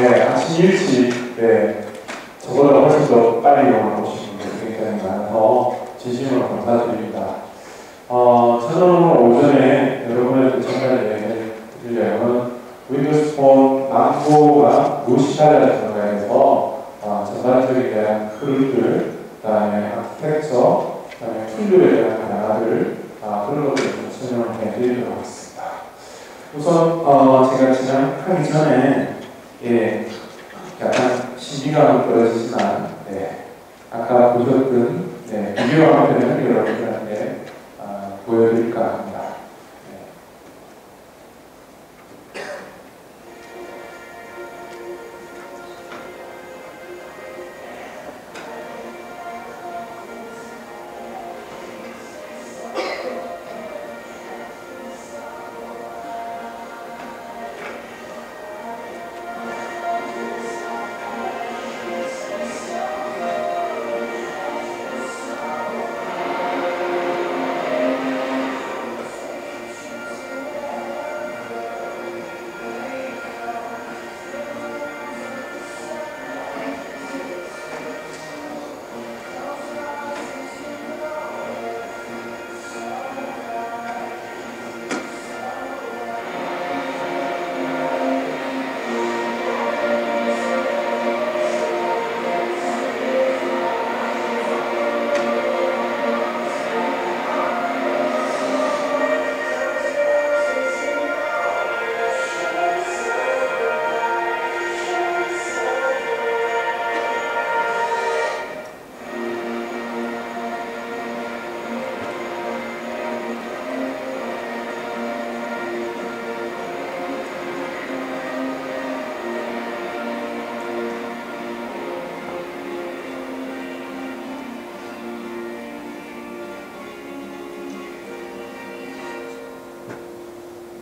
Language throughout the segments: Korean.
네, 아침 일찍, 네, 저보다 훨씬 더 빨리 영화를 보신 분들이 굉장히 많아서 진심으로 감사드립니다. 어, 오늘 오전에 여러분한테 전달 드리려면 윈도우스 폰 망고가 무엇이다라는 전가에서 어, 전반적인 대한 흐름들, 그 다음에 아키텍처, 그 다음에 툴들에 대한 변화들, 아, 그런 것들을 좀 설명을 해드리도록 하겠습니다. 우선 어, 제가 진행하기 전에 예, 약간 신비감은 떨어지지만 네, 아까 보셨던 네, 비디오 화면을 여러분들한테 어, 보여드릴까 합니다.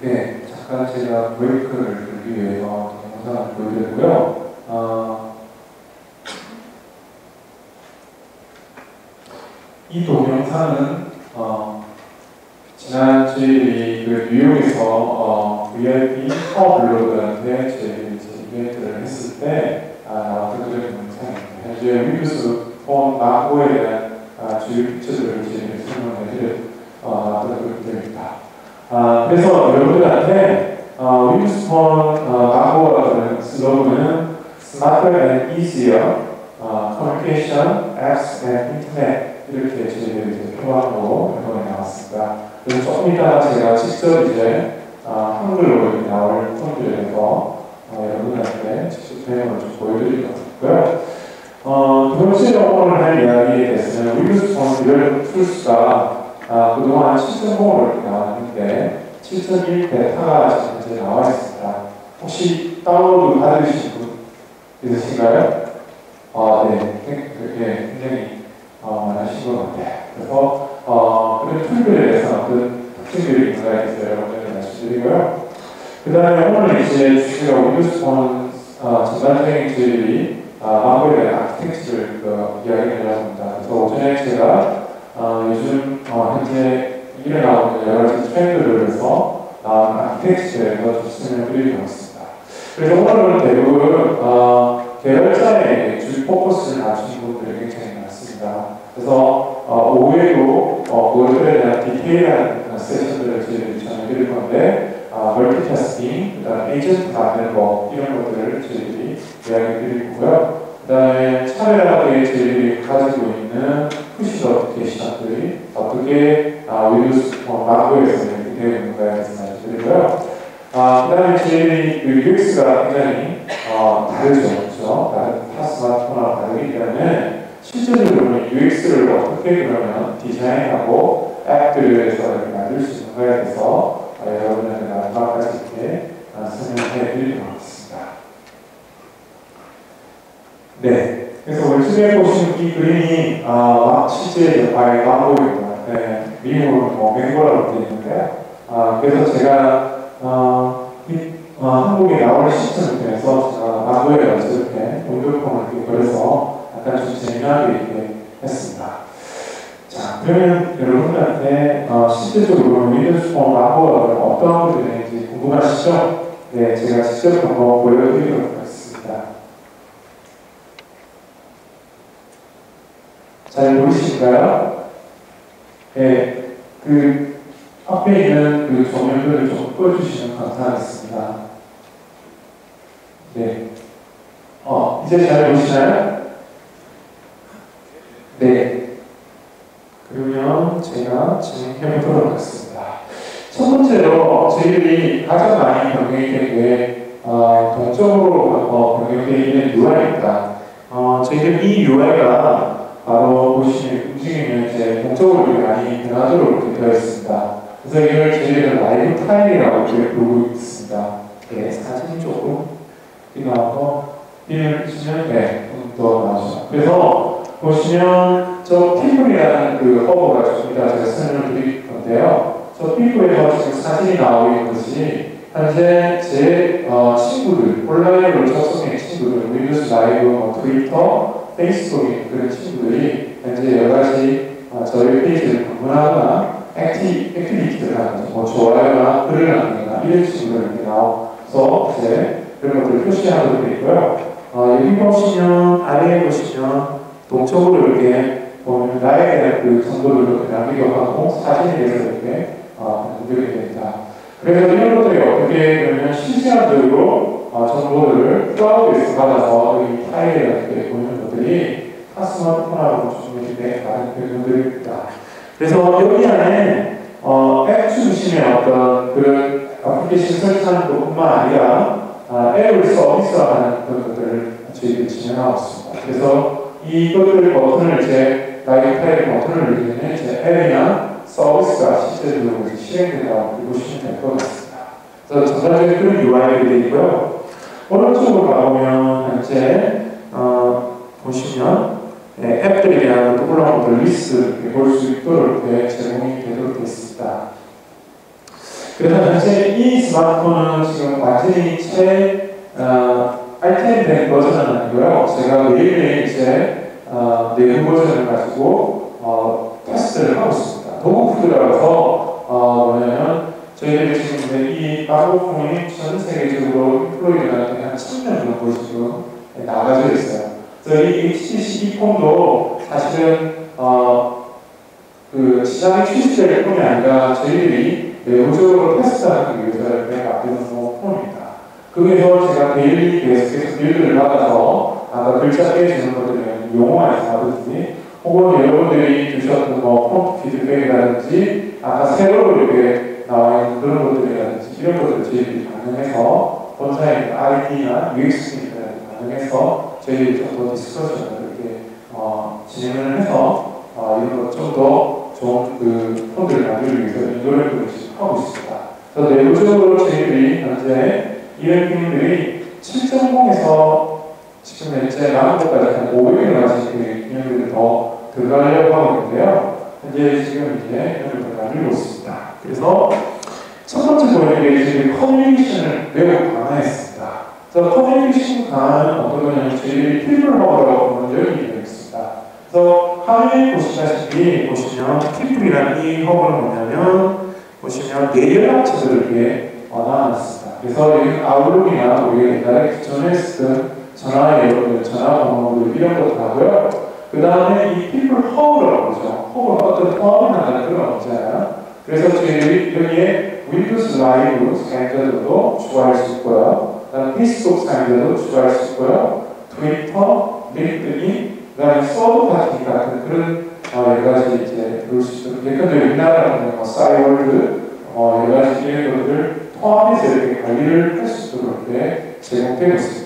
네, 잠깐 제가 브레이크를 들기 위해서 영상을 보여드리고요. 어, 이 동영상은 어, 지난 저희들이 그 뉴욕에서 어, VIP 파워 블로그한테 저희들이 이제 이벤트를 했을 때 아, 나왔던 그런 영상입니다. 현재 윈도우스 폰 마고에 대한 아, 주요 피처들을 저희들이 설명을 해드렸 어, 그런 것들입니다. 아, 그래서 여러분들한테 어, 윈도우스 폰 어, 슬로건은 Smarter and Easier 어, Communication, Apps and Internet 이렇게 저희들이 표방으로 이번에 나왔습니다. 그래서 조금 이따가 제가 직접 이제 어, 한글로 나올 폰들에서 어, 여러분들한테 직접 설명을 좀 보여드릴 거고요. 어, 두 번째로 오늘 할 이야기에 대해서는 윈도우스 폰 듀얼 툴스가 아, 그동안 7.0으로 나왔는데 7.1 베타가 현재 나와 있습니다. 혹시 다운로드 받으신 분 있으신가요? 아, 네. 네, 굉장히 어, 많으신 것 같아요. 그래서 어, 그런 툴들에 대해서 어떤 특징들이 있는가 있어요. 여러분들 말씀드리고요. 그 다음에 오늘 이제 주제가 폰 어, 전반적인 주제들이 대한 아키텍처를 그, 이야기를 합니다. 그래서 오전에 제가 어, 요즘 어, 현재 일어나고 있는 여러 가지 트렌드를 해서 나온 아키텍처에서 좀 설명드리도록 하겠습니다. 그래서 오늘은 대부분 어, 계열사에 주 포커스를 맞추신 분들이 굉장히 많습니다. 그래서 어, 오후에도 어, 그것들에 대한 디테일한 세션들을 저희들이 전해드릴 건데 어, 멀티태스킹, 그 다음 에이전트 만드는 법 이런 것들을 저희들이 이야기 드리고요. 그 다음에 차별하게 저희들이 가지고 있는 푸시 어플리케이션들이 어떻게 아, 윈도우스 어, 마크에서 이렇게 되어 있는가에 대해서 말씀드리고요. 아, 그 다음에 저희 그 UX가 굉장히 어, 다르죠. 그렇죠? 다른 타 스마트폰하고 다르기 때문에 실질적으로는 UX를 어떻게 그러면 디자인하고 앱들에서 이렇게 만들 수 있는가에 대해서 어, 여러분들한테 마지막까지 이렇게 어, 설명해 드리도록 하겠습니다. 네. 그래서 오늘 수에 보시는 이 그림이 아, 실제 바의 광고입니다. 네. 미국은 뭐 맹고라고 되어 있는데요. 아, 그래서 제가 어, 이, 어, 한국에 나올 시점을 통해서 제가 마고에 이렇게 온도폰을 이렇게 그려서 가르쳐 진행하게 이렇게 했습니다. 자, 그러면 여러분들한테 어, 실제적으로 윈도우스 폼을 한번 어떤 것들이 되는지 궁금하시죠? 네, 제가 직접 한번 보여드리도록 하겠습니다. 잘 보이시는가요? 네, 그 앞에 있는 그 조명들을 좀 꺼주시면 감사하겠습니다. 네. 어, 이제 잘 보이시나요? 네. 그러면 제가 진행해 보도록 하겠습니다. 첫 번째로 저희들이 가장 많이 변경된 게 어, 동적으로 어, 있는 UI입니다. 어, 저희들 이 UI가 바로 보시면 움직이면 이제 동적으로 많이 이렇게 되어 있습니다. 그래서 이걸 저희들은 라이브 타임이라고 이렇게 부르고 있습니다. 네, 사진 조금 나와서 비를 치면 네, 더 나오죠. 그래서 보시면 저 피부이라는 그 허브가 좀 이따 제가 설명을 드릴 건데요. 저 피부에서 지금 사진이 나오고 있는 것이 현재 제 어, 친구들, 온라인으로 접속된 친구들, 윈도우스 라이브, 뭐, 트위터, 페이스북 그런 친구들이 현재 여러 가지 어, 저희 페이지를 방문하거나 액티, 액티비티를 하는. 뭐 좋아요나 글을 남기거나 이런 식으로 이렇게 나와서 이제 그런 것들을 표시하도록 되어 있고요. 어, 여기 보시면 아래에 보시면 동쪽으로 이렇게 보면 나에 대한 그 정보들을 이렇게 남기고 하고 사진에 대해서 이렇게 어, 공개가 됩니다. 그래서 이런 것들이 어떻게 보면 실시간적으로 어, 정보들을 클라우드에서 받아서 이 파일에 이렇게 보이는 것들이 스마트폰하고 주문인데 다른 표현들입니다. 그래서 여기 안에 어, 앱 중심의 어떤 그런 애플리케이션 설치하는 것뿐만 아니라 아, 앱을 서비스화하는 그런 것들을 저희들이 진행하고 있습니다. 그래서 이것들 버튼을 이제 라이브 파일 버튼을 누르면 이제 앱이나 서비스가 실제적으로 실행된다고 보시면 될 것 같습니다. 그래서 전반적인 그런 UI들이 되고요. 오른쪽으로 가보면 현재 어, 보시면 네, 대한 동그란 것들 리스트 볼수 있도록 이렇게 제공이 되도록 되어 있습니다. 그래서 현재 이 스마트폰은 지금 완전히 채 어, 버전은 아니고요. 제가 매일매일 이제 어, 내부 버전을 가지고 어, 테스트를 하고 있습니다. 도구푸드라서 어, 뭐냐면 저희들이 지금 이 마고폰이 전 세계적으로 인플로이드한테 한 1000년 정도 지금 나가져 있어요. 그래서 이 폰도 사실은 어, 그 시장의 출시될 뿐이 아니라 저희들이 내부적으로 테스트하기 위해서 이렇게 만드는 폰입니다. 거기서 제가 데일리 계속해서 빌드를 받아서 아까 글자 빼주는 것들은 용어만 있다든지 혹은 여러분들이 주셨던 뭐 폰트 피드백이라든지 아까 새로 이렇게 나와 있는 그런 것들이라든지 이런 것들을 저희들이 반영해서 본사의 RD나 UX 팀들 반영해서 저희들이 좀더 디스커션을 이렇게 어, 진행을 해서 어, 이런 것 좀 더 좋은 그 폰들을 만들기 위해서 노력을 하고 있습니다. 그래서 내부적으로 저희들이 현재 이런 기능들이 7.0에서 지금 현재 남은 것까지 한 500여 가지 기능들을 더 들어가려고 하고 있는데요. 현재 지금 이제 이런 만들고 있습니다. 그래서 첫 번째 보이는 게 지금 커뮤니케이션을 매우 강화했습니다. 그래서 커뮤니케이션 강화는 어떤 거냐면 저희들이 필물허브라고 부르는 여기 되어 있습니다. 그래서 화면에 보시다시피 보시면 필물이라는 이 허브는 뭐냐면 보시면 내연락처들을 이렇게 나눠놨습니다. 그래서 여기 아웃룩이나 우리가 옛날에 쓰던 전화 여러분들 전화번호들 이런 것도 하고요. 그 다음에 이 people 허브라고 그러죠. 허브는 어떤 포함이 나는 그런 업체잖아요. 그래서 저희들이 여기에 윈도우스 라이브 사용자들도 추가할 수 있고요. 그다음 페이스북 사용자도 추가할 수 있고요. 트위터, 링크드인, 그다음에 서브 파티 같은 그런 어, 여러 가지 이제 그럴 수 있도록 예컨대 우리나라는 뭐 싸이월드 어, 여러 가지 것들을 포함해서 이렇게 관리를 할 수 있도록 제공되고 있습니다.